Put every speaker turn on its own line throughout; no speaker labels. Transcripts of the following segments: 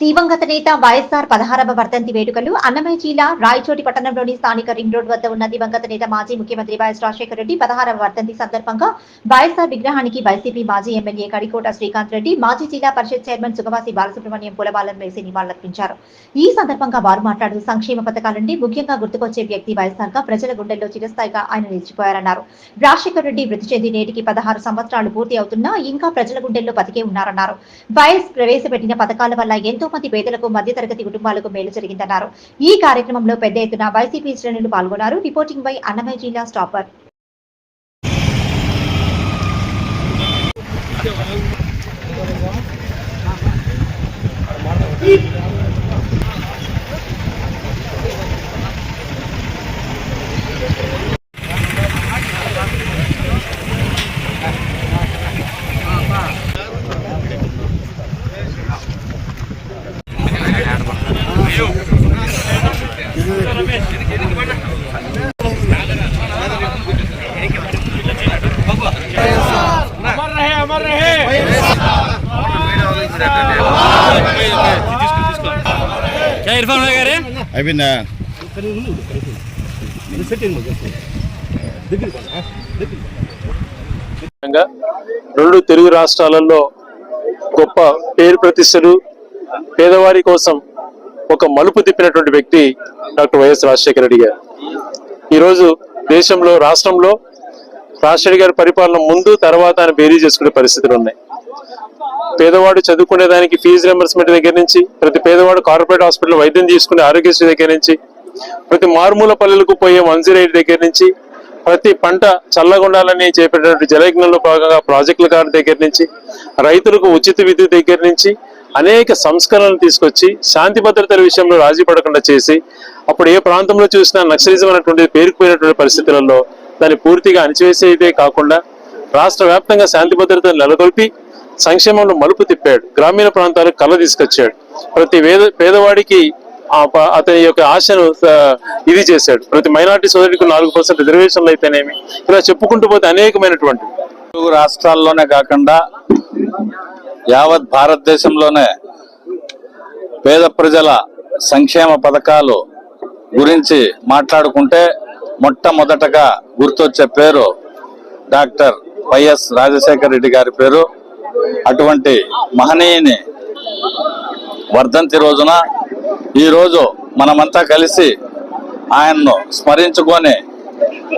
దివంగత నేత వైఎస్ఆర్ పదహారవ వర్ధంతి వేడుకలు అన్నమయ్య జిల్లా రాయచోటి పట్టణంలోని స్థానిక రింగ్ రోడ్ వద్ద ఉన్న దివంగత నేత మాజీ ముఖ్యమంత్రి వైఎస్ రాజశేఖర రెడ్డి పదహారవ వర్ధంతి సందర్భంగా వైఎస్ఆర్ విగ్రహానికి వైసీపీ మాజీ ఎమ్మెల్యే కడికోట శ్రీకాంత్ రెడ్డి మాజీ జిల్లా పరిషత్ చైర్మన్ సుగవాసి బాలసుబ్రహ్మణ్యం పూలబాలం వేసి నివాళులర్పించారు. ఈ సందర్భంగా వారు మాట్లాడుతూ సంక్షేమ పథకాలంటే ముఖ్యంగా గుర్తుకొచ్చే వ్యక్తి వైఎస్ఆర్గా ప్రజల గుండెల్లో చిరస్థాయిగా ఆయన నిలిచిపోయారన్నారు. రాజశేఖర రెడ్డి మృతి చెంది నేటికి పదహారు సంవత్సరాలు పూర్తి అవుతున్నా ఇంకా ప్రజల గుండెల్లో బతికే ఉన్నారన్నారు. వైఎస్ ప్రవేశపెట్టిన పథకాల వల్ల ఎంతో మంది పేదలకు మధ్యతరగతి కుటుంబాలకు మేలు జరిగిందన్నారు. ఈ కార్యక్రమంలో పెద్ద ఎత్తున వైసీపీ శ్రేణులు పాల్గొన్నారు. రిపోర్టింగ్ బై అన్నమయ్య జిల్లా స్టాపర్
రెండు తెలుగు రాష్ట్రాలలో గొప్ప పేరు ప్రతిష్టలు పేదవారి కోసం ఒక మలుపు తిప్పినటువంటి వ్యక్తి డాక్టర్ వైఎస్ రాజశేఖర రెడ్డి గారు. ఈరోజు దేశంలో రాష్ట్రంలో రాజశేఖర్ గారి పరిపాలన ముందు తర్వాత ఆయన బేరీ చేసుకునే పరిస్థితులు ఉన్నాయి. పేదవాడు చదువుకునేదానికి ఫీజు రింబర్స్మెంట్ దగ్గర నుంచి ప్రతి పేదవాడు కార్పొరేట్ హాస్పిటల్ వైద్యం తీసుకునే ఆరోగ్యశ్రీ దగ్గర నుంచి ప్రతి మారుమూల పల్లెలకు పోయే మంజూరు దగ్గర నుంచి ప్రతి పంట చల్లగా ఉండాలని చేపట్టినటువంటి జలయజ్ఞంలో భాగంగా ప్రాజెక్టుల గారి దగ్గర నుంచి రైతులకు ఉచిత విద్యుత్ దగ్గర నుంచి అనేక సంస్కరణలు తీసుకొచ్చి శాంతి భద్రతల విషయంలో రాజీ పడకుండా చేసి అప్పుడు ఏ ప్రాంతంలో చూసినా నక్సలిజం అనేటువంటి పేరుకుపోయినటువంటి పరిస్థితులలో దాన్ని పూర్తిగా అణిచివేసేదే కాకుండా రాష్ట్ర వ్యాప్తంగా శాంతి భద్రతను నెలకొల్పి సంక్షేమంలో మలుపు తిప్పాడు. గ్రామీణ ప్రాంతాలకు కళ తీసుకొచ్చాడు. ప్రతి వేద పేదవాడికి అతని యొక్క ఆశను ఇది చేశాడు. ప్రతి మైనార్టీ సోదరుడికి నాలుగు పర్సెంట్ రిజర్వేషన్లు అయితేనేమి? ఇలా చెప్పుకుంటూ పోతే అనేకమైనటువంటి
రాష్ట్రాల్లోనే కాకుండా యావత్ భారతదేశంలోనే పేద ప్రజల సంక్షేమ పథకాలు గురించి మాట్లాడుకుంటే మొట్టమొదటగా గుర్తొచ్చే పేరు డాక్టర్ వైఎస్ రాజశేఖర రెడ్డి గారి పేరు. అటువంటి మహనీయుని వర్ధంతి రోజున ఈరోజు మనమంతా కలిసి ఆయన్ను స్మరించుకొని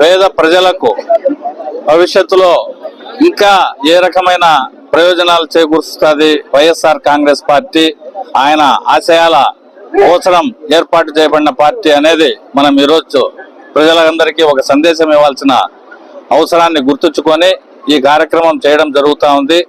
పేద ప్రజలకు భవిష్యత్తులో ఇంకా ఏ రకమైన ప్రయోజనాలు చేకూరుస్తుంది వైఎస్ఆర్ కాంగ్రెస్ పార్టీ. ఆయన ఆశయాల కోసరం ఏర్పాటు చేయబడిన పార్టీ అనేది మనం ఈరోజు ప్రజలందరికీ ఒక సందేశం ఇవ్వాల్సిన అవసరాన్ని గుర్తుంచుకొని ఈ కార్యక్రమం చేయడం జరుగుతూ ఉంది.